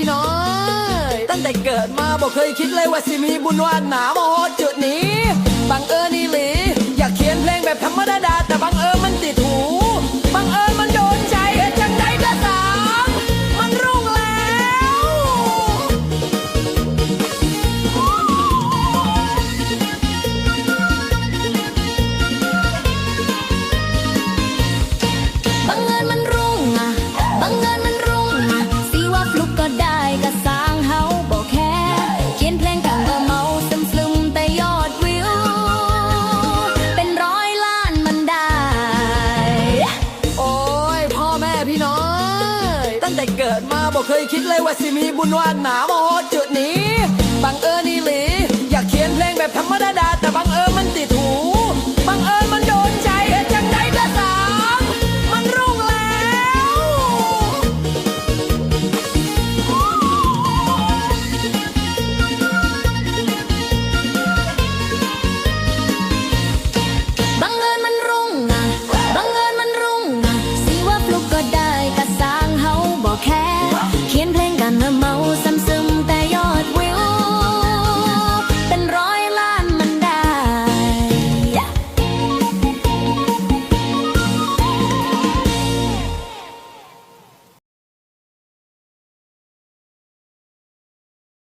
ี่น้อย ตั้งแต่เกิดมาบอกเคยคิดเลยว่าสิมีบุญวาสนาโมโหอดจุดนี้ บังเอิญนี่หลี อยากเขียนเพลงแบบธรรมดา้งแต่เกิดมาบอกเคยคิดเลยว่าสิมีบุญวาสนามาฮอดจุดนี้ บังเอิญนี่หลี อยากเขียนเพลงแบบธรรมดาแต่บังเอิญมันติด